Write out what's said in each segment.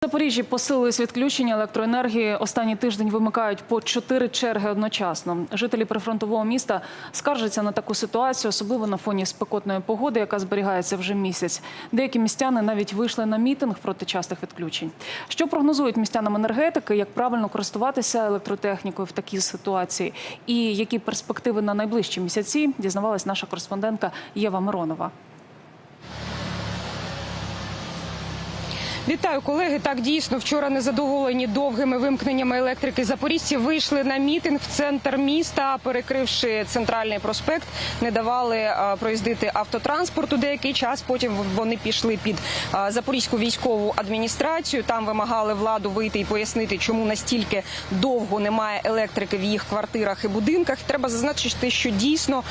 В Запоріжжі посилились відключення електроенергії. Останній тиждень вимикають по чотири черги одночасно. Жителі прифронтового міста скаржаться на таку ситуацію, особливо на фоні спекотної погоди, яка зберігається вже місяць. Деякі містяни навіть вийшли на мітинг проти частих відключень. Що прогнозують містянам енергетики, як правильно користуватися електротехнікою в такій ситуації, і які перспективи на найближчі місяці, дізнавалась наша кореспондентка Єва Миронова. Вітаю, колеги. Так дійсно вчора незадоволені довгими вимкненнями електрики. Запоріжці вийшли на мітинг в центр міста, перекривши центральний проспект, не давали проїздити автотранспорту деякий час. Потім вони пішли під запорізьку військову адміністрацію. Там вимагали владу вийти і пояснити, чому настільки довго немає електрики в їх квартирах і будинках. Треба зазначити, що дійсно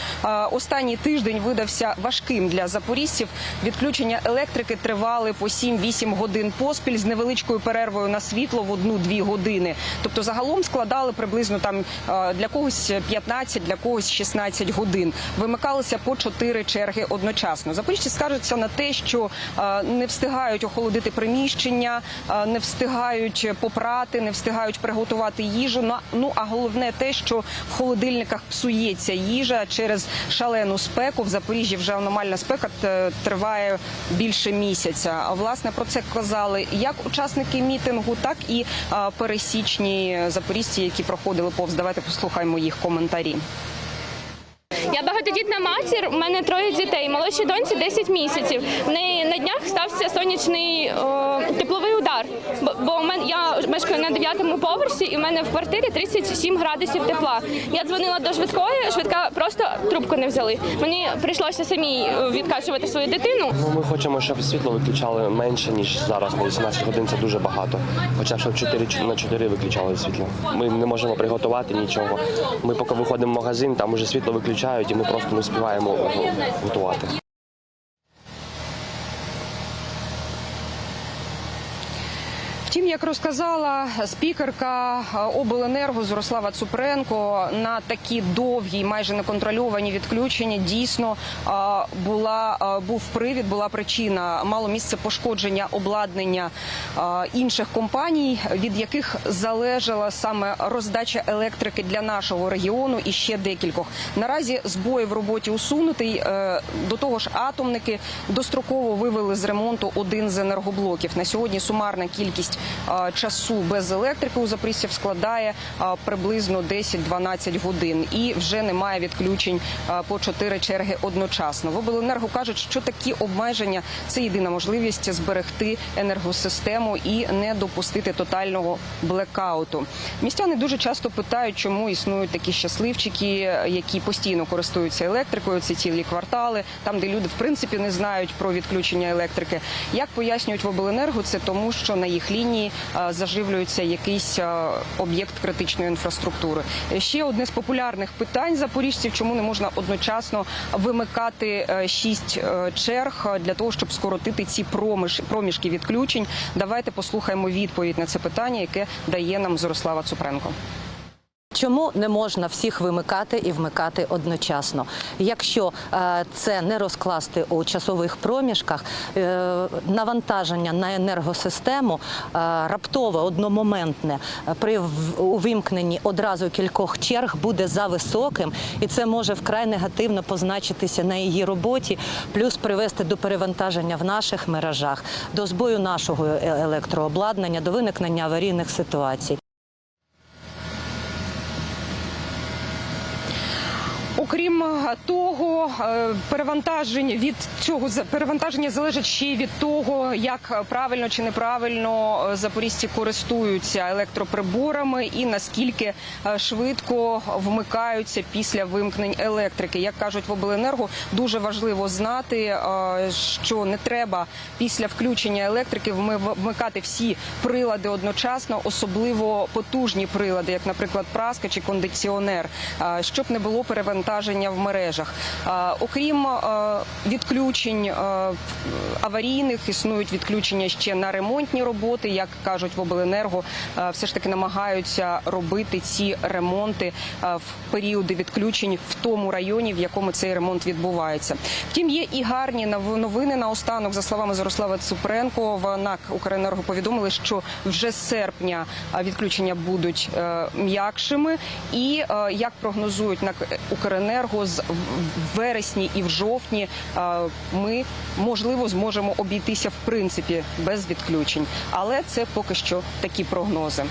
останній тиждень видався важким для запоріжців. Відключення електрики тривали по 7-8 годин поспіль з невеличкою перервою на світло в одну-дві години. Тобто загалом складали приблизно там е, для когось 15, для когось 16 годин. Вимикалися по 4 черги одночасно. Запоріжці скаржаться на те, що е, не встигають охолодити приміщення, е, не встигають попрати, не встигають приготувати їжу. Ну а головне те, що в холодильниках псується їжа через шалену спеку. В Запоріжжі вже аномальна спека триває більше місяця. А власне про це казали як учасники мітингу, так і пересічні запорізьці, які проходили повз. Давайте послухаємо їх коментарі. Я багатодітна матір, у мене троє дітей. Молодшій доньці 10 місяців. В неї на днях стався сонячний о, тепловий удар. Бо у мене я мешкаю на 9 поверсі, і в мене в квартирі 37 градусів тепла. Я дзвонила до швидкої, швидка просто трубку не взяли. Мені прийшлося самій е, відкачувати свою дитину. Ну, ми хочемо, щоб світло виключали менше, ніж зараз на 18 годин. Це дуже багато. Хоча б щоб 4 на 4 виключали світло. Ми не можемо приготувати нічого. Ми поки виходимо в магазин, там уже світло виключають, і ми просто не встигаємо го- готувати. Втім, як розказала спікерка е, обленерго Зорослава Цупренко, на такі довгі, майже неконтрольовані відключення дійсно е, була е, був привід, була причина. Мало місце пошкодження обладнання інших компаній, від яких залежала саме роздача електрики для нашого регіону і ще декількох. Наразі збої в роботі усунутий. До того ж, атомники достроково вивели з ремонту один з енергоблоків. На сьогодні сумарна кількість часу без електрики у запоріжців складає приблизно 10-12 годин, і вже немає відключень по 4 черги одночасно. В обленерго кажуть, що такі обмеження це єдина можливість зберегти енергосистему і не допустити тотального блекауту. Містяни дуже часто питають, чому існують такі щасливчики, які постійно користуються електрикою. Це цілі квартали, там де люди в принципі не знають про відключення електрики. Як пояснюють в обленерго, це тому, що на їх лінії е, заживлюється якийсь е, об'єкт критичної інфраструктури. Ще одне з популярних питань запоріжців, чому не можна одночасно вимикати е, шість черг для того, щоб скоротити ці проміж, проміжки відключень. Давайте послухаємо відповідь на це питання, яке дає нам Зорослава Цупренко. Чому не можна всіх вимикати і вмикати одночасно? Якщо е, це не розкласти у часових проміжках, е, навантаження на енергосистему е, раптове, одномоментне при увімкненні одразу кількох черг буде за високим, і це може вкрай негативно позначитися на її роботі, плюс привести до перевантаження в наших мережах, до збою нашого електрообладнання, до виникнення аварійних ситуацій. Окрім е, того, е, перевантаження від цього перевантаження залежить ще й від того, як правильно чи неправильно е, запорізьці користуються електроприборами і наскільки е, швидко вмикаються після вимкнень електрики. Як кажуть в обленерго, дуже важливо знати, е, що не треба після включення електрики вми- вмикати всі прилади одночасно, особливо потужні прилади, як, наприклад, праска чи кондиціонер, е, щоб не було перевантаження навантаження в мережах. Окрім відключень аварійних, існують відключення ще на ремонтні роботи. Як кажуть в обленерго, все ж таки намагаються робити ці ремонти в періоди відключень в тому районі, в якому цей ремонт відбувається. Втім, є і гарні нов- новини наостанок. За словами Зарослава Цупренко, в НАК Укренерго повідомили, що вже з серпня відключення будуть е, м'якшими. І е, як прогнозують НАК Укренерго, з в- в вересні і в жовтні ми можливо зможемо обійтися в принципі без відключень. Але це поки що такі прогнози.